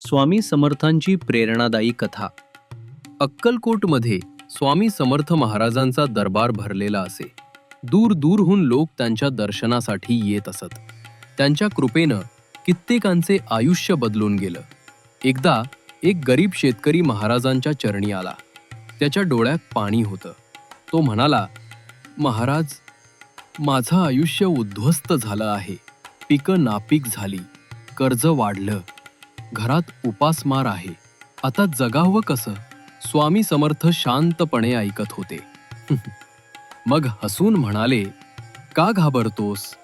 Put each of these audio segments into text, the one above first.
स्वामी समर्थांची प्रेरणादायी कथा. अक्कलकोटमध्ये स्वामी समर्थ महाराजांचा दरबार भरलेला असे. दूर दूरहून लोक त्यांच्या दर्शनासाठी येत असत. त्यांच्या कृपेनं कित्येकांचे आयुष्य बदलून गेलं. एकदा एक गरीब शेतकरी महाराजांच्या चरणी आला. त्याच्या डोळ्यात पाणी होतं. तो म्हणाला महाराज माझं आयुष्य उद्ध्वस्त झालं आहे. पिकं नापीक झाली. कर्ज वाढलं. घरात उपासमार आहे. आता जगावं कसं? स्वामी समर्थ शांतपणे ऐकत होते. मग हसून म्हणाले का घाबरतोस?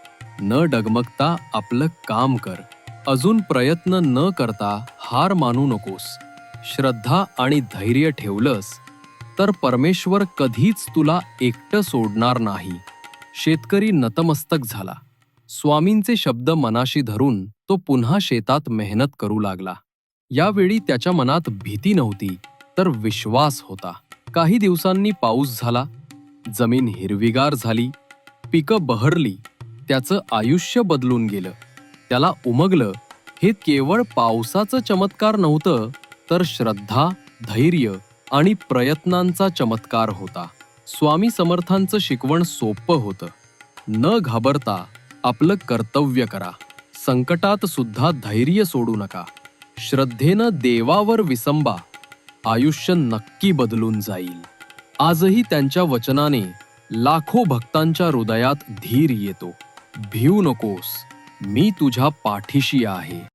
न डगमगता आपलं काम कर. अजून प्रयत्न न करता हार मानू नकोस. श्रद्धा आणि धैर्य ठेवलंस तर परमेश्वर कधीच तुला एकटं सोडणार नाही. शेतकरी नतमस्तक झाला. स्वामींचे शब्द मनाशी धरून तो पुन्हा शेतात मेहनत करू लागला. यावेळी त्याच्या मनात भीती नव्हती तर विश्वास होता. काही दिवसांनी पाऊस झाला जमीन हिरवीगार झाली पिकं बहरली त्याचं आयुष्य बदलून गेलं. त्याला उमगलं हे केवळ पावसाचं चमत्कार नव्हतं तर श्रद्धा धैर्य आणि प्रयत्नांचा चमत्कार होता. स्वामी समर्थांचं शिकवण सोपं होतं. न घाबरता आपलं कर्तव्य करा. संकटात सुद्धा धैर्य सोडू नका. श्रद्धेनं देवावर विसंबा. आयुष्य नक्की बदलून जाईल. आजही त्यांच्या वचनाने लाखो भक्तांच्या हृदयात धीर येतो. भिऊ नकोस. मी तुझ्या पाठीशी आहे.